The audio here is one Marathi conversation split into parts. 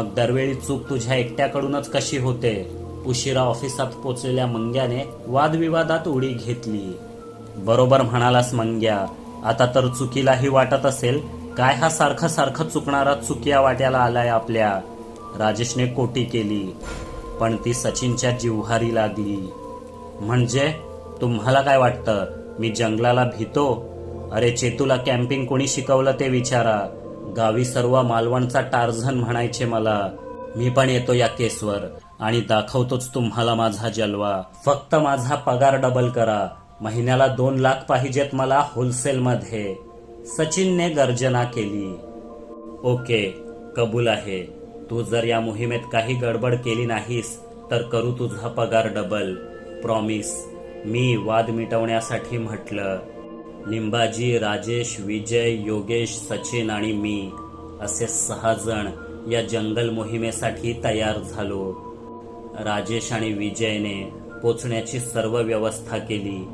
मग दरवेळी चूक तुझ्या एकट्याकडूनच कशी होते? उशिरा ऑफिसात पोचलेल्या मंग्याने वादविवादात उडी घेतली. बरोबर म्हणालास मंग्या आता तर चुकीलाही वाटत असेल काय हा सारखं सारखं चुकणारा चुकिया वाट्याला आलाय आपल्या? राजेशने कोटी केली पण ती सचिनच्या जिव्हारी लागली म्हणजे तुम्हाला काय वाटतं मी जंगलाला भीतो? अरे चेतूला कॅम्पिंग कोणी शिकवलं ते विचारा. गावी सर्व मालवणचा टार्झन म्हणायचे मला. मी पण येतो या केसवर आणि दाखवतोच तुम्हाला माझा जलवा. फक्त माझा पगार डबल करा. महिन्याला दोन लाख पाहिजेत मला होलसेलमध्ये सचिनने गर्जना केली. ओके कबूल आहे. तू जर या मोहिमेत काही गडबड केली नाहीस तर करू तुझा पगार डबल प्रॉमिस मी वाद मिटवण्यासाठी म्हटलं. निंबाजी राजेश विजय योगेश सचिन आणि मी असे सहा जण या जंगल मोहिमेसाठी तयार झालो. राजेश आणि विजयने पोचण्याची सर्व व्यवस्था केली.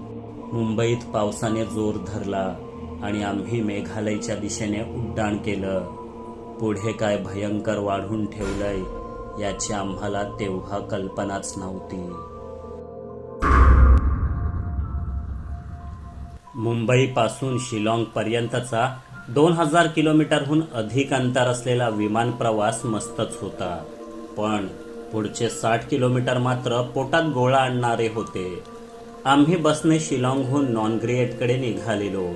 मुंबईत पावसाने जोर धरला आणि आम्ही मेघालयच्या दिशेने उड्डाण केलं. पुढे काय भयंकर वाढून ठेवलंय याची आम्हाला तेव्हा कल्पनाच नव्हती. मुंबईपासून शिलाँगपर्यंतचा दोन हजार किलोमीटरहून अधिक अंतर असलेला विमान प्रवास मस्तच होता. पण पुढचे साठ किलोमीटर मात्र पोटात गोळा आणणारे होते. आम्ही बसने शिलाँगहून नॉनग्रिएटकडे निघालेलो.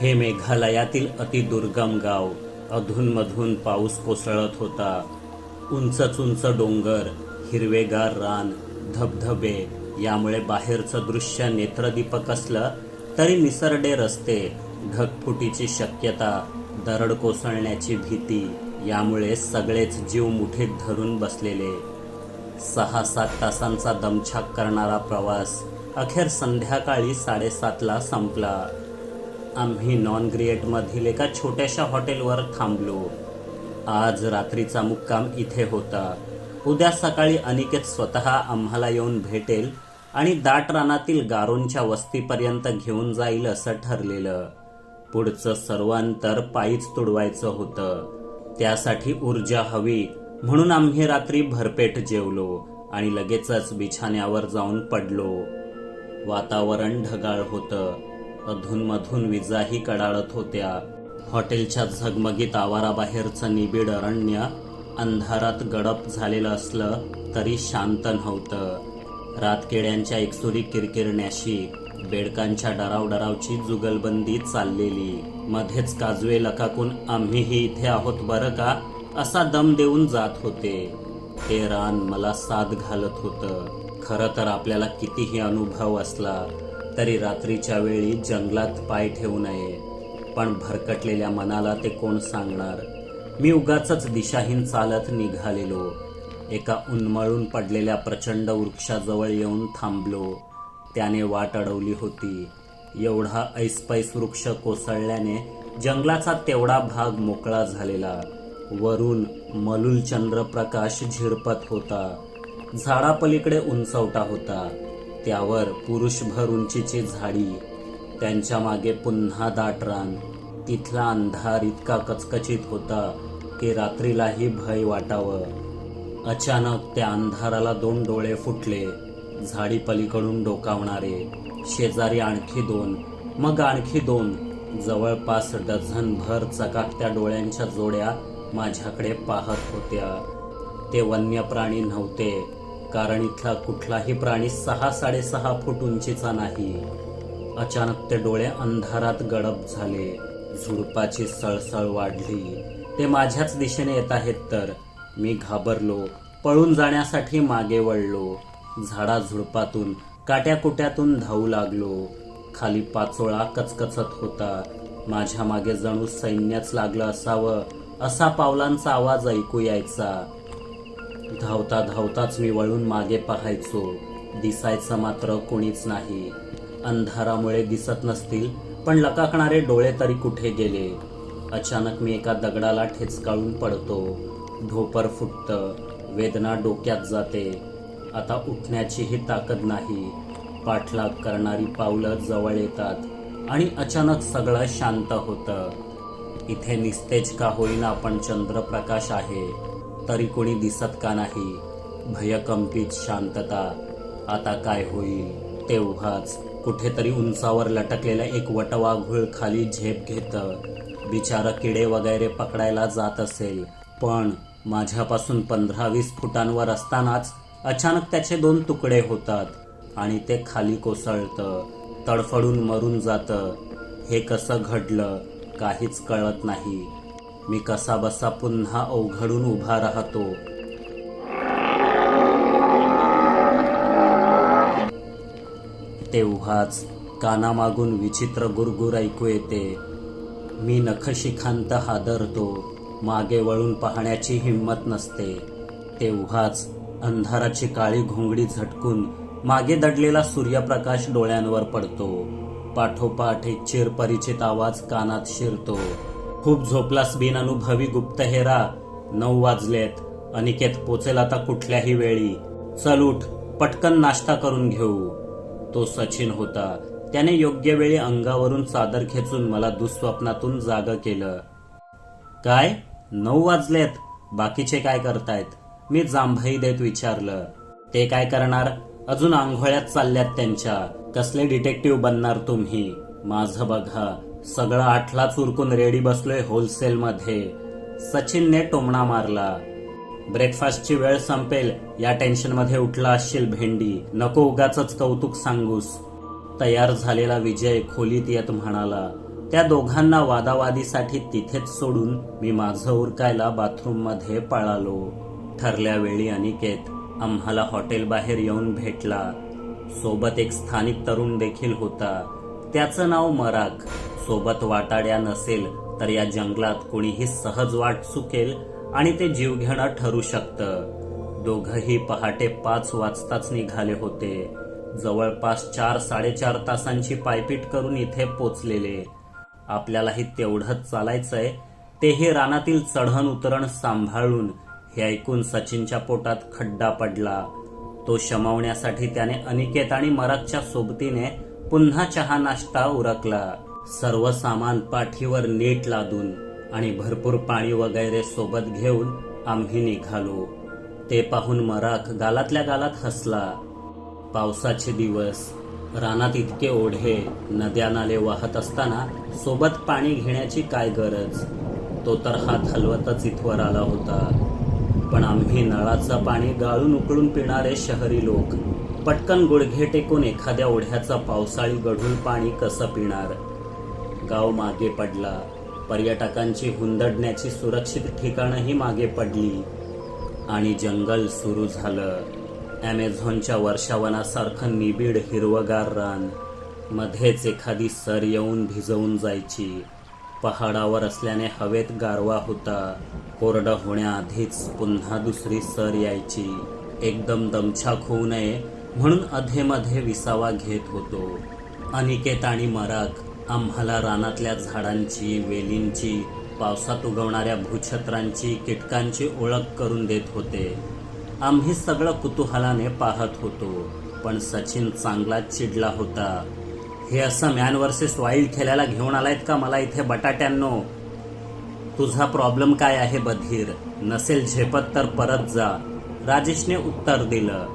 हे मेघालयातील अतिदुर्गम गाव. अधूनमधून पाऊस कोसळत होता. उंच उंच डोंगर हिरवेगार रान धबधबे यामुळे बाहेरचं दृश्य नेत्रदीपक असलं तरी निसरडे रस्ते ढगफुटीची शक्यता दरड कोसळण्याची भीती यामुळे सगळेच जीव मुठीत धरून बसलेले. सहा सात तासांचा दमछाक करणारा प्रवास अखेर संध्याकाळी साडेसातला संपला. आम्ही नॉन ग्रिएटमधील एका छोट्याशा हॉटेलवर थांबलो. आज रात्रीचा मुक्काम इथे होता. उद्या सकाळी अनिकेत स्वतः आम्हाला येऊन भेटेल आणि दाट रानातील गारोंच्या वस्तीपर्यंत घेऊन जाईल असं ठरलेलं. पुढचं सर्वांतर पायीच तुडवायचं होतं. त्यासाठी ऊर्जा हवी म्हणून आम्ही रात्री भरपेट जेवलो आणि लगेचच बिछाण्यावर जाऊन पडलो. वातावरण ढगाळ होतं. अधूनमधून विजाही कडाळत होत्या. हॉटेलच्या झगमगीत आवाराबाहेरचं निबिड अरण्य अंधारात गडप झालेलं असलं तरी शांत नव्हतं. रातकेड्यांच्या एकसुरी किरकिरण्याशी बेडकांच्या डराव डरावची जुगलबंदी चाललेली. मध्येच काजवे लकाकून आम्हीही इथे आहोत बरं का? असा दम देऊन जात होते. ते रान मला साथ घालत होतं. खरं तर आपल्याला कितीही अनुभव असला तरी रात्रीच्या वेळी जंगलात पाय ठेवू नये. पण भरकटलेल्या मनाला ते कोण सांगणार? मी उगाच दिशाहीन चालत निघालेलो. एका उन्मळून पडलेल्या प्रचंड वृक्षाजवळ येऊन थांबलो. त्याने वाट अडवली होती. एवढा ऐसपैस वृक्ष कोसळल्याने जंगलाचा तेवढा भाग मोकळा झालेला. वरून मलूल चंद्रप्रकाश झिरपत होता. झाडापलीकडे उंचवटा होता. त्यावर पुरुषभर उंचीची झाडी. त्यांच्या मागे पुन्हा दाट रान. तिथला अंधार इतका कचकचीत होता की रात्रीलाही भय वाटावं. अचानक त्या अंधाराला दोन डोळे फुटले. झाडी पलीकडून डोकावणारे. शेजारी आणखी दोन. मग आणखी दोन. जवळपास डझनभर चकाकत्या डोळ्यांच्या जोड्या माझ्याकडे पाहत होत्या. ते वन्य प्राणी नव्हते कारण इथला कुठलाही प्राणी सहा साडेसहा फूट उंचीचा नाही. अचानक ते डोळे अंधारात गडप झाले. झुडपाची सळसळ वाढली. ते माझ्याच दिशेने येत आहेत तर. मी घाबरलो. पळून जाण्यासाठी मागे वळलो. झाडा झुडपातून काट्याकुट्यातून धावू लागलो. खाली पाचोळा कचकचत होता. माझ्या मागे जणू सैन्यच लागलं असावं असा पावलांचा आवाज ऐकू यायचा. धावता धावताच मी वळून मागे पाहायचो. दिसायचं मात्र कोणीच नाही. अंधारामुळे दिसत नसतील पण लकाकणारे डोळे तरी कुठे गेले? अचानक मी एका दगडाला ठेचकाळून पडतो. ढोपर फुटतं. वेदना डोक्यात जाते. आता उठण्याचीही ताकद नाही. पाठलाग करणारी पावलं जवळ येतात आणि अचानक सगळं शांत होतं. इथे निस्तेज का होईना आपण चंद्रप्रकाश आहे. तरी कोणी दिसत का नाही? भयकंपित शांतता. आता काय होईल? तेव्हाच कुठेतरी उंचावर लटकलेला एक वटवाघूळ खाली झेप घेत. बिचारा किडे वगैरे पकडायला जात असेल पण माझ्यापासून पंधरा वीस फुटांवर असतानाच अचानक त्याचे दोन तुकडे होतात आणि ते खाली कोसळतं तडफडून मरून जातं. हे कसं घडलं काहीच कळत नाही. मी कसा बसा पुन्हा अवघडून उभा राहतो. तेव्हाच कानामागून विचित्र गुरगुर ऐकू येते. मी नखशिखांत हादरतो. मागे वळून पाहण्याची हिंमत नसते. तेव्हाच अंधाराची काळी घोंगडी झटकून मागे दडलेला सूर्यप्रकाश डोळ्यांवर पडतो. पाठोपाठ एक चिरपरिचित आवाज कानात शिरतो. खूप झोपलास बिन अनुभवी गुप्तहेरा. नऊ वाजलेत. अनिकेत पोचेल आता कुठल्याही वेळी. चल उठ पटकन नाश्ता करून घेऊ. तो सचिन होता. त्याने योग्य वेळी अंगावरून चादर खेचून मला दुःस्वप्नातून जाग केलं. काय? नऊ वाजलेत. बाकीचे काय करतायत? मी जांभई देत विचारलं. ते काय करणार? अजून आंघोळ्यात चालल्यात त्यांच्या. कसले डिटेक्टिव्ह बनणार तुम्ही? माझं बघा. सगळं आठलाच उरकून रेडी बसलोय होलसेल मध्ये सचिनने टोमणा मारला. ब्रेकफास्टची वेळ संपेल. या टेन्शनमध्ये उठला असशील भेंडी. नको उगाच कौतुक सांगूस. तयार झालेला विजय खोलीत येत म्हणाला. त्या दोघांना वादावादीसाठी तिथेच सोडून मी माझं उरकायला बाथरूममध्ये पळालो. ठरल्या वेळी अनिकेत आम्हाला हॉटेल बाहेर येऊन भेटला. सोबत एक स्थानिक तरुण देखील होता. त्याचं नाव मराक. सोबत वाटाड्या नसेल तर या जंगलात कोणीही सहज वाट चुकेल आणि ते जीवघेणं ठरू शकतं. दोघही पहाटे पाच वाजताच निघाले होते. जवळपास चार साडेचार तासांची पायपीट करून इथे पोचलेले. आपल्यालाही तेवढंच चालायचं आहे तेही रानातील चढण उतरण सांभाळून हे ऐकून सचिनच्या पोटात खड्डा पडला. तो शमवण्यासाठी त्याने अनिकेत आणि मरकच्या सोबतीने पुन्हा चहा नाश्ता उरकला. सर्व सामान पाठीवर नीट लादून आणि भरपूर पाणी वगैरे सोबत घेऊन आम्ही निघालो. ते पाहून मराक गालातल्या गालात हसला. पावसाचे दिवस रानात इतके ओढे नद्या नाले वाहत असताना सोबत पाणी घेण्याची काय गरज? तो तर हात हलवतच इथवर आला होता. पण आम्ही नळाचं पाणी गाळून उकळून पिणारे शहरी लोक पटकन गुडघे टेकून एखाद्या ओढ्याचं पावसाळी गढूळ पाणी कसं पिणार? गाव मागे पडला. पर्यटकांची हुंदडण्याची सुरक्षित ठिकाणंही मागे पडली. आणि जंगल सुरू झालं. ॲमेझॉनच्या वर्षावनासारखं निबिड हिरवगार रान. मध्येच एखादी सर येऊन भिजवून जायची. पहाडावर असल्याने हवेत गारवा होता. कोरडं होण्याआधीच पुन्हा दुसरी सर यायची. एकदम दमछाक होऊ नये म्हणून अधेमध्ये विसावा घेत होतो. अनिकेत आणि मराक आम्हाला रानातल्या झाडांची वेलींची पावसात उगवणाऱ्या भूछत्रांची कीटकांची ओळख करून देत होते. आम्ही सगळं कुतूहलाने पाहत होतो पण सचिन चांगलाच चिडला होता. हे असं मॅन वर्सेस वाईल्ड खेळायला घेऊन आलायत का मला इथे बटाट्यांनो? तुझा प्रॉब्लेम काय आहे बधीर? नसेल झेपत तर परत जा. राजेशने उत्तर दिलं.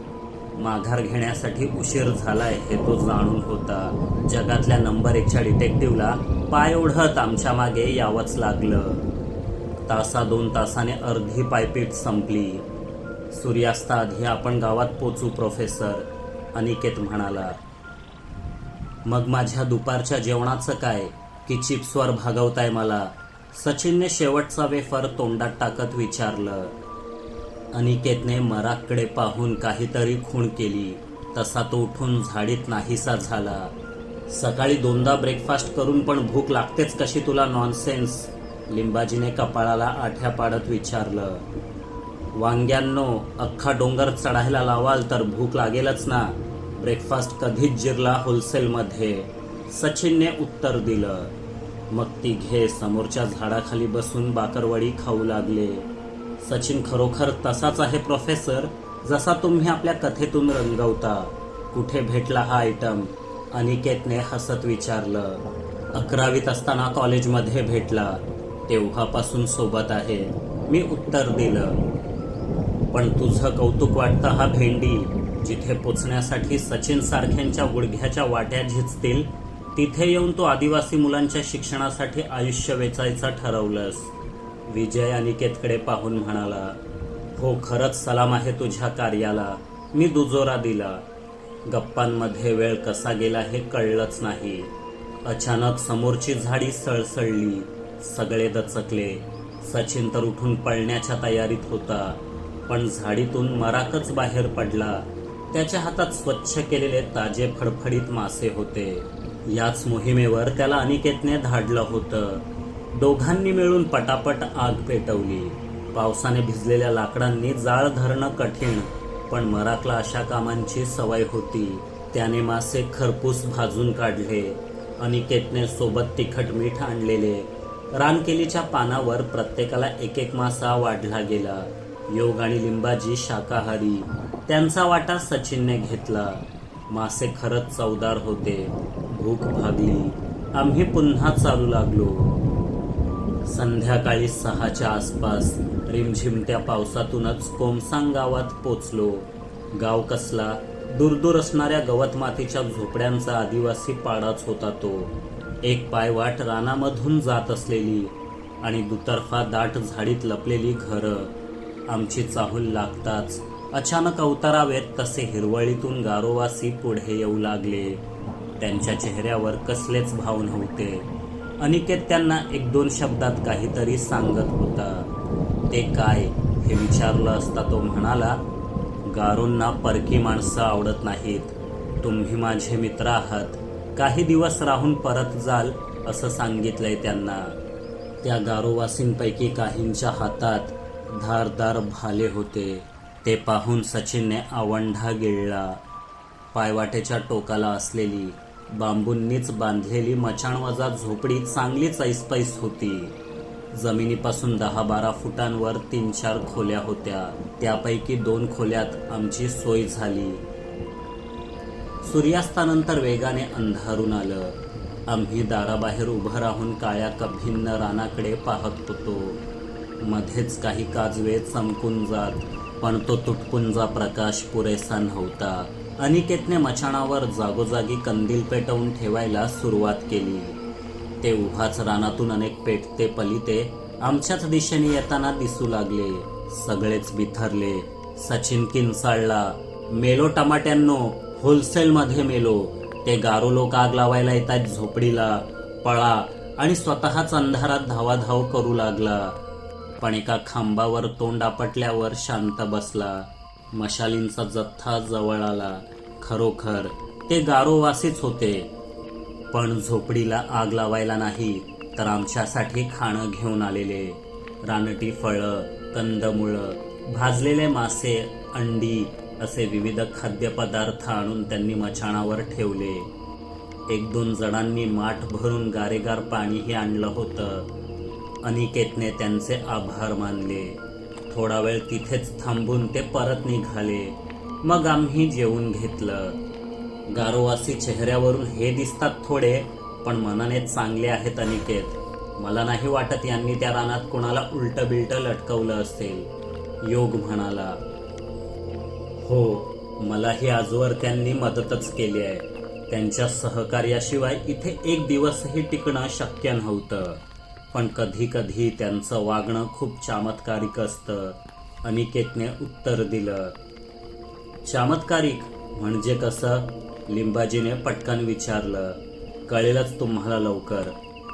माघार घेण्यासाठी उशीर झालाय हे तो जाणून होता. जगातल्या नंबर एकच्या डिटेक्टिव्हला पाय ओढत आमच्या मागे यावंच लागलं. तासा दोन तासाने अर्धी पायपीट संपली. सूर्यास्ताआधी आपण गावात पोचू प्रोफेसर अनिकेत म्हणाला मग माझ्या दुपारच्या जेवणाचं काय? की चिप्सवर भागवताय मला? सचिनने शेवटचा वेफर तोंडात टाकत विचारलं. अनिकेतने मराककडे पाहून काहीतरी खूण केली. तसा तो उठून झाडीत नाहीसा झाला. सकाळी दोनदा ब्रेकफास्ट करून पण भूक लागतेच कशी तुला नॉनसेन्स लिंबाजीने कपाळाला आठ्या पाडत विचारलं. वांग्यांनो अख्खा डोंगर चढायला लावाल तर भूक लागेलच ना. ब्रेकफास्ट कधीच जिरला होलसेलमध्ये. सचिनने उत्तर दिलं. मग ती घे समोरच्या झाडाखाली बसून बाकरवडी खाऊ लागले. सचिन खरोखर तसाच आहे प्रोफेसर जसा तुम्ही आपल्या कथेतून रंगवता. कुठे भेटला हा आयटम अनिकेतने हसत विचारलं. अकरावीत असताना कॉलेजमध्ये भेटला. तेव्हापासून सोबत आहे. मी उत्तर दिलं. पण तुझं कौतुक वाटतं हा भेंडी. जिथे पोचण्यासाठी सचिन सारख्यांच्या गुडघ्याच्या वाट्या झिजतील तिथे येऊन तू आदिवासी मुलांच्या शिक्षणासाठी आयुष्य वेचायचं ठरवलंस. विजय अनिकेतकडे पाहून म्हणाला हो खरंच सलाम आहे तुझ्या कार्याला. मी दुजोरा दिला. गप्पांमध्ये वेळ कसा गेला हे कळलंच नाही. अचानक समोरची झाडी सळसळली. सगळे दचकले. सचिन तर उठून पळण्याच्या तयारीत होता. पण झाडीतून मराकच बाहेर पडला. त्याच्या हातात स्वच्छ केलेले ताजे फडफडीत मासे होते. याच मोहिमेवर त्याला अनिकेतने धाडलं होतं. दोघांनी मिळून पटापट आग पेटवली. पावसाने भिजलेल्या लाकडांनी जाळ धरणं कठीण पण मराकला अशा कामांची सवय होती. त्याने मासे खरपूस भाजून काढले. अनिकेतने सोबत तिखट मीठ आणलेले. रानकेलीच्या पानावर प्रत्येकाला एक एक मासा वाढला गेला. योग आणि लिंबाजी शाकाहारी. त्यांचा वाटा सचिनने घेतला. मासे खरंच चवदार होते. भूक भागली. आम्ही पुन्हा चालू लागलो. संध्याकाळी सहाच्या आसपास रिमझिमत्या पावसातूनच कोमसांग गावात पोचलो. गाव कसला? दूरदूर असणाऱ्या गवत मातीच्या झोपड्यांचा आदिवासी पाडाच होता तो. एक पायवाट रानामधून जात असलेली आणि दुतर्फा दाट झाडीत लपलेली घरं. आमची चाहूल लागताच. अचानक अवतारावेत तसे हिरवळीतून गारोवासी पुढे येऊ लागले. त्यांच्या चेहऱ्यावर कसलेच भाव नव्हते. अनिकेत त्यांना एक दोन शब्दात काहीतरी सांगत होता. ते काय? हे विचारलं असता तो म्हणाला गारोंना परकी माणसं आवडत नाहीत. तुम्ही माझे मित्र आहात. काही दिवस राहून परत जाल असं सांगितलंय त्यांना. त्या गारोवासींपैकी काहींच्या हातात धारदार भाले होते. ते पाहून सचिनने आवंढा गिळला. पायवाटेच्या टोकाला असलेली बांबूंनीच बांधलेली मचाणवजा झोपडी चांगलीच ऐसपैस होती. जमिनीपासून दहा बारा फुटांवर तीन चार खोल्या होत्या. त्यापैकी दोन खोल्यात आमची सोय झाली. सूर्यास्तानंतर वेगाने अंधारून आलं. आम्ही दाराबाहेर उभं राहून काळ्या कभिन्न रानाकडे पाहत होतो. मध्येच काही काजवे चमकून जात पण तो तुटपुंजा प्रकाश पुरेसा नव्हता. अनिकेतने मचाणावर जागोजागी कंदील पेटवून ठेवायला सुरुवात केली. ते उभाच रानातून अनेक पेटते पलिते आमच्याच दिशेने येताना दिसू लागले. सगळेच बिथरले. सचिन किंचाळला मेलो टमाट्यांनो होलसेलमध्ये मेलो. ते गारो लोक आग लावायला येतात झोपडीला. पळा. आणि स्वतःच अंधारात धावाधाव करू लागला. पण एका खांबावर तोंड आपटल्यावर शांत बसला. मशालींचा जथ्था जवळ आला. खरोखर ते गारोवासीच होते. पण झोपडीला आग लावायला नाही तर आमच्यासाठी खाणं घेऊन आलेले. रानटी फळं कंदमुळं भाजलेले मासे अंडी असे विविध खाद्यपदार्थ आणून त्यांनी मचाणावर ठेवले. एक दोन जणांनी माठ भरून गारेगार पाणीही आणलं होतं. अनिकेतने त्यांचे आभार मानले. थोडा वेळ तिथेच थांबून ते परत निघाले. मग आम्ही जेवून घेतलं. गारोवासी चेहऱ्यावरून हे दिसतात थोडे पण मनाने चांगले आहेत अनिकेत. मला नाही वाटत यांनी त्या रानात कोणाला उलट बिलट लटकवलं असेल. योग म्हणाला हो मलाही आजवर त्यांनी मदतच केली आहे. त्यांच्या सहकार्याशिवाय इथे एक दिवसही टिकणं शक्य नव्हतं. पण कधी कधी त्यांचं वागणं खूप चामत्कारिक असतं. अनिकेतने उत्तर दिलं चामत्कारिक म्हणजे कसं? लिंबाजीने पटकन विचारलं कळेलच तुम्हाला लवकर.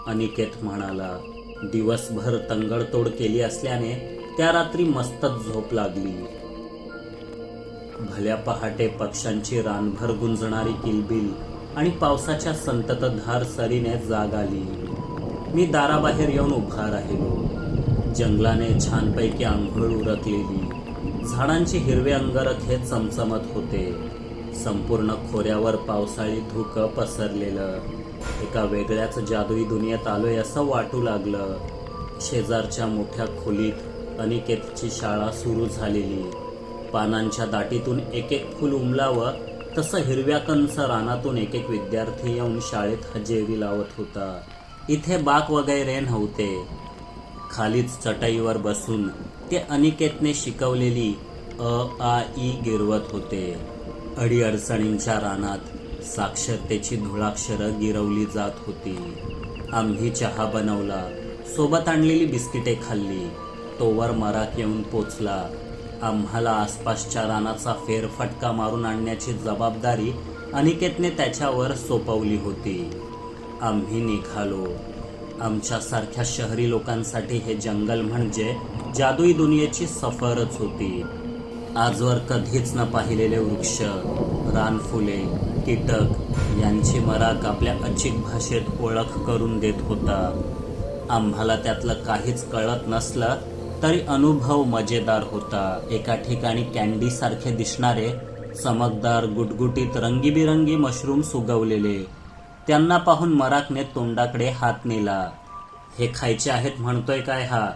अनिकेत म्हणाला दिवसभर तंगडतोड केली असल्याने त्या रात्री मस्तच झोप लागली. भल्या पहाटे पक्ष्यांची रानभर गुंजणारी किलबिल आणि पावसाच्या संततधार सरीने जाग आली. मी दाराबाहेर येऊन उभा राहिलो. जंगलाने छानपैकी आंघोळ उरकलेली. झाडांची हिरवे अंगरखे चमचमत होते. संपूर्ण खोऱ्यावर पावसाळी धुकं पसरलेलं. एका वेगळ्याच जादुई दुनियेत आलोय असं वाटू लागलं. शेजारच्या मोठ्या खोलीत अनिकेतची शाळा सुरू झालेली. पानांच्या दाटीतून एक एक फुल उमलावं तसं हिरव्या कंच रानातून एक एक विद्यार्थी येऊन शाळेत हजेरी लावत होता. इथे बाक वगैरे नव्हते. खालीच चटईवर बसून ते अनिकेतने शिकवलेली अ आ ई गिरवत होते. अडीअडचणींच्या रानात साक्षरतेची धुळाक्षरं गिरवली जात होती. आम्ही चहा बनवला सोबत आणलेली बिस्किटे खाल्ली. तोवर मराक येऊन पोचला. आम्हाला आसपासच्या रानाचा फेरफटका मारून आणण्याची जबाबदारी अनिकेतने त्याच्यावर सोपवली होती. आम्ही निघालो. आमच्यासारख्या शहरी लोकांसाठी हे जंगल म्हणजे जादुई दुनियेची सफरच होती. आजवर कधीच न पाहिलेले वृक्ष रानफुले कीटक यांची मराक आपल्या अचिक भाषेत ओळख करून देत होता. आम्हाला त्यातलं काहीच कळत नसलं तरी अनुभव मजेदार होता. एका ठिकाणी कॅन्डीसारखे दिसणारे चमकदार गुटगुटीत रंगीबिरंगी मशरूम सुगवलेले त्यांना पाहून मराकने तोंडाकडे हात नेला. हे खायचे आहेत म्हणतोय काय हा?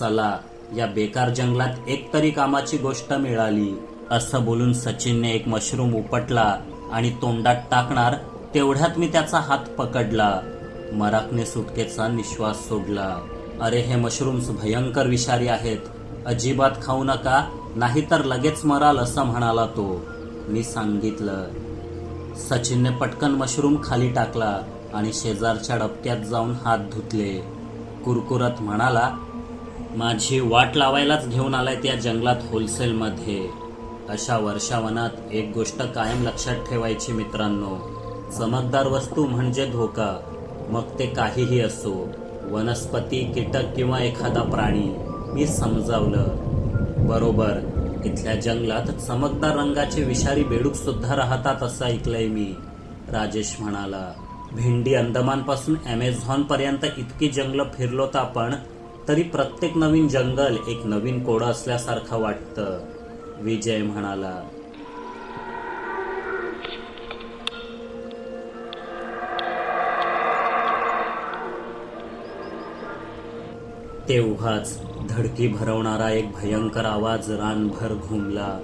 चला या बेकार जंगलात एक तरी कामाची गोष्ट मिळाली. असं बोलून सचिनने एक मशरूम उपटला आणि तोंडात टाकणार तेवढ्यात मी त्याचा हात पकडला. मराकने सुटकेचा निश्वास सोडला. अरे हे मशरूम्स भयंकर विषारी आहेत. अजिबात खाऊ नका नाहीतर लगेच मराल असं म्हणाला तो. मी सांगितलं. सचिनने पटकन मशरूम खाली टाकला आणि शेजारच्या डबक्यात जाऊन हात धुतले. कुरकुरत म्हणाला माझी वाट लावायलाच घेऊन आलाय त्या जंगलात होलसेलमध्ये. अशा वर्षावनात एक गोष्ट कायम लक्षात ठेवायची मित्रांनो. चमकदार वस्तू म्हणजे धोका. मग ते काहीही असो वनस्पती कीटक किंवा एखादा प्राणी. मी समजावलं. बरोबर. इथल्या जंगलात चमकदार रंगाचे विषारी बेडूक सुद्धा राहतात असं ऐकलंय मी. राजेश म्हणाला भेंडी अंदमानपासून अमेझॉन पर्यंत इतकी जंगलं फिरलोत आपण तरी प्रत्येक नवीन जंगल एक नवीन कोडं असल्यासारखं वाटतं. विजय म्हणाला तेव्हाच धडकी भरवणारा एक भयंकर आवाज रानभर घुमला.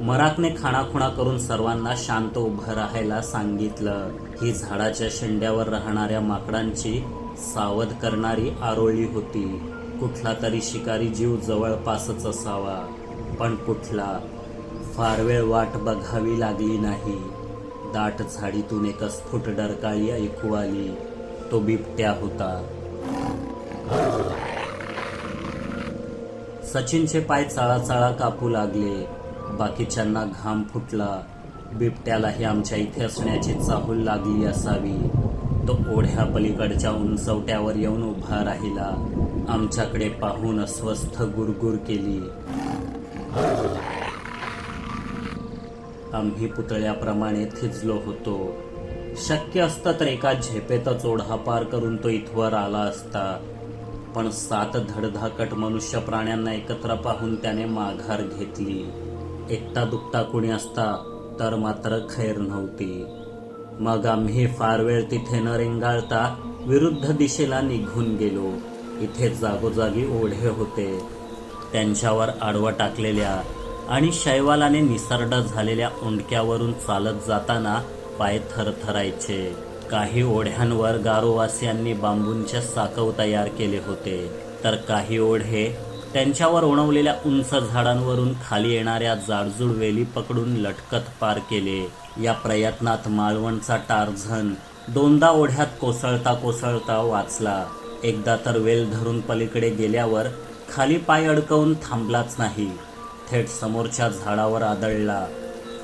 मराकने खाणाखुणा करून सर्वांना शांत उभं राहायला सांगितलं. ही झाडाच्या शेंड्यावर राहणाऱ्या माकडांची सावध करणारी आरोळी होती. कुठला तरी शिकारी जीव जवळपासच असावा. पण कुठला? फार वेळ वाट बघावी लागली नाही. दाट झाडीतून एक स्फुट डरकाळी ऐकू आली. तो बिबट्या होता. सचिनचे पाय चाळाचाळा कापू लागले. बाकीच्यांना घाम फुटला. बिबट्यालाही आमच्या इथे असण्याची चाहूल लागली असावी. तो ओढ्या पलीकडच्या उंचवट्यावर येऊन उभा राहिला. आमच्याकडे पाहून अस्वस्थ गुरगुर केली. आम्ही पुतळ्याप्रमाणे थिजलो होतो. शक्य असतं तर एका झेपेतच ओढा पार करून तो इथवर आला असता. पण सात धडधाकट मनुष्य प्राण्यांना एकत्र पाहून त्याने माघार घेतली. एकटा दुकटा कुणी असता तर मात्र खैर नव्हती. मग आम्ही फार वेळ तिथे न रेंगाळता विरुद्ध दिशेला निघून गेलो. इथे जागोजागी ओढे होते. त्यांच्यावर आडवं टाकलेल्या आणि शैवालाने निसर्ड झालेल्या ओंडक्यावरून चालत जाताना पाय थरथरायचे. काही ओढ्यांवर गारोवासियांनी बांबूंच्या साकव तयार केले होते. तर काही ओढे त्यांच्यावर ओणवलेल्या उंच झाडांवरून खाली येणाऱ्या जाडजूड वेली पकडून लटकत पार केले. या प्रयत्नात मालवणचा टारझन दोनदा ओढ्यात कोसळता कोसळता वाचला. एकदा तर वेल धरून पलीकडे गेल्यावर खाली पाय अडकवून थांबलाच नाही. थेट समोरच्या झाडावर आदळला.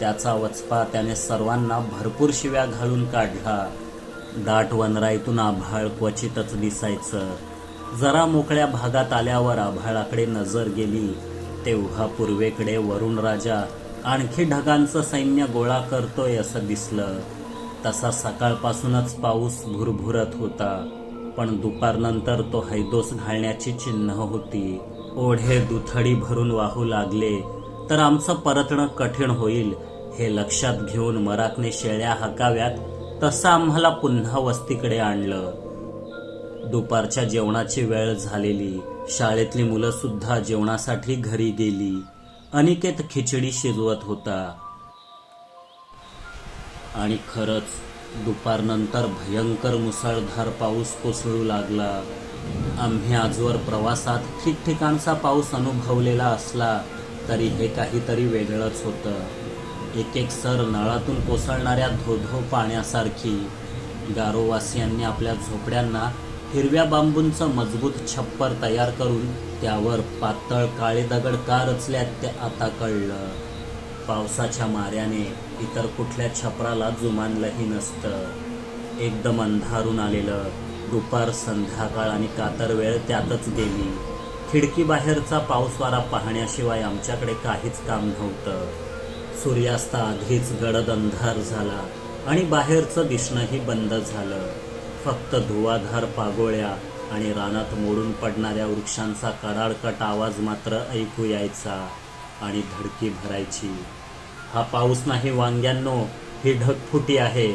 त्याचा वचपा त्याने सर्वांना भरपूर शिव्या घालून काढला. दाट वनराईतून आभाळ क्वचितच दिसायचं. जरा मोकळ्या भागात आल्यावर आभाळाकडे नजर गेली. तेव्हा पूर्वेकडे वरुण राजा आणखी ढगांचं सैन्य गोळा करतोय असं दिसलं. तसा सकाळपासूनच पाऊस भुरभुरत होता. पण दुपारनंतर तो हैदोस घालण्याची चिन्ह होती. ओढे दुथडी भरून वाहू लागले. तर आमचं परतणं कठीण होईल हे लक्षात घेऊन मराकने शेळ्या हाकाव्यात तसं आम्हाला पुन्हा वस्तीकडे आणलं. दुपारच्या जेवणाची वेळ झालेली. शाळेतली मुलं सुद्धा जेवणासाठी घरी गेली. अनिकेत खिचडी शिजवत होता. आणि खरंच दुपारनंतर भयंकर मुसळधार पाऊस कोसळू लागला. आम्ही आजवर प्रवासात ठिकठिकाणचा पाऊस अनुभवलेला असला तरी हे काहीतरी वेगळंच होतं. एक एक सर नळातून कोसळणाऱ्या धोधो पाण्यासारखी. गारोवासियांनी आपल्या झोपड्यांना हिरव्या बांबूंचं मजबूत छप्पर तयार करून त्यावर पातळ काळे दगड का रचल्यात ते आता कळलं. पावसाच्या माऱ्याने इतर कुठल्या छपराला जुमानलंही नसतं. एकदम अंधारून आलेलं दुपार संध्याकाळ आणि कातर वेळ त्यातच गेली. खिडकीबाहेरचा पाऊसवारा पाहण्याशिवाय आमच्याकडे काहीच काम नव्हतं. सूर्यास्ताआधीच गडद अंधार झाला आणि बाहेरचं दिसणंही बंद झालं. फक्त धुवाधार पागोळ्या आणि रानात मोडून पडणाऱ्या वृक्षांचा कडाडकट आवाज मात्र ऐकू यायचा आणि धडकी भरायची. हा पाऊस नाही वांग्यांनो ही ढगफुटी आहे.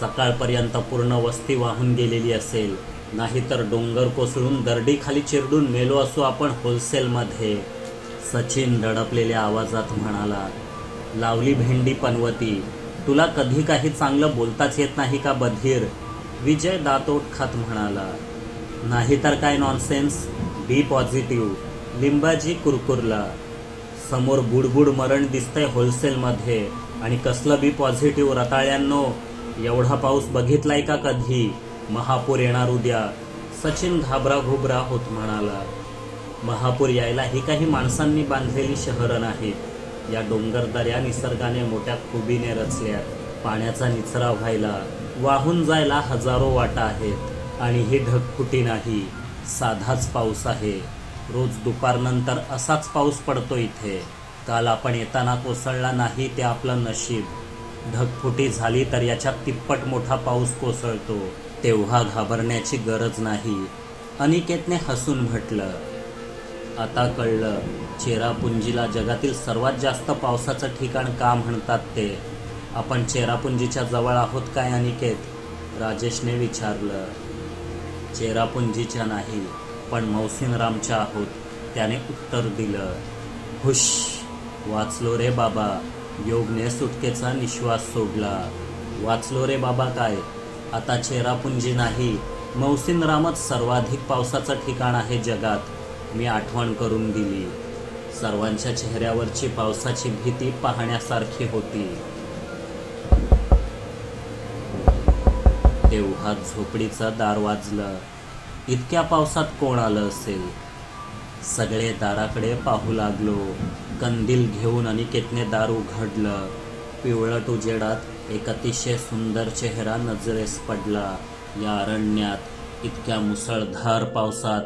सकाळपर्यंत पूर्ण वस्ती वाहून गेलेली असेल. नाहीतर डोंगर कोसळून दरडीखाली चिरडून मेलो असू आपण होलसेलमध्ये सचिन दडपलेल्या आवाजात म्हणाला लावली भेंडी पनवती. तुला कधी काही चांगलं बोलताच येत नाही का बधीर? विजय दातोट खात म्हणाला. नाही तर काय नॉनसेन्स बी पॉझिटिव्ह लिंबाजी कुरकुरला. समोर बुडबुड मरण दिसतंय होलसेलमध्ये आणि कसलं बी पॉझिटिव्ह रताळ्यांनो? एवढा पाऊस बघितलाय का कधी? महापूर येणार उद्या. सचिन घाबरा घुबरा होत म्हणाला. महापूर यायला ही काही माणसांनी बांधलेली शहरं नाहीत. या डोंगरदऱ्या निसर्गाने मोठ्या खुबीने रचल्यात. पाण्याचा निचरा व्हायला वाहून जायला हजारो वाटा आहेत आणि ही ढगफुटी नाही. साधाच पाऊस आहे. रोज दुपारनंतर असाच पाऊस पडतो इथे. काल आपण येताना कोसळला नाही ते आपलं नशीब. ढगफुटी झाली तर याच्या तिप्पट मोठा पाऊस कोसळतो. तेव्हा घाबरण्याची गरज नाही. अनिकेतने हसून म्हटलं आता कळलं. चेरापुंजीला जगातील सर्वात जास्त पावसाचं ठिकाण का म्हणतात ते? आपण चेरापुंजीच्या जवळ आहोत काय अनिकेत? राजेशने विचारलं. चेरापुंजीच्या नाही पण मौसिनरामच्या आहोत त्याने उत्तर दिलं. हुश! वाचलो रे बाबा. योगने सुटकेचा निश्वास सोडला. वाचलो रे बाबा काय? आता चेरापुंजी नाही. मौसिनरामच सर्वाधिक पावसाचं ठिकाण आहे जगात. मी आठवण करून दिली. सर्वांच्या चेहऱ्यावरची पावसाची भीती पाहण्यासारखी होती. तेव्हा झोपडीचं दार वाजलं. इतक्या पावसात कोण आलं असेल? सगळे दाराकडे पाहू लागलो. कंदील घेऊन अनिकेतने दार उघडलं. पिवळट उजेडात एक अतिशय सुंदर चेहरा नजरेस पडला. या अरण्यात इतक्या मुसळधार पावसात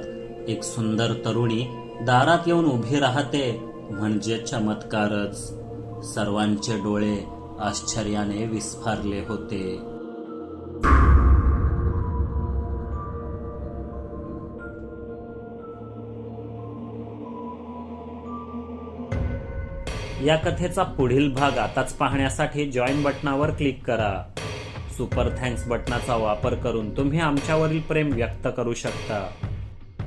एक सुंदर तरुणी दारात येऊन उभी राहते म्हणजे चमत्कारच. सर्वांचे डोळे आश्चर्याने विस्फारले होते. या कथेचा पुढील भाग आताच पाहण्यासाठी जॉईन बटनावर क्लिक करा. सुपर थँक्स बटनाचा वापर करून तुम्ही आमच्यावरील प्रेम व्यक्त करू शकता.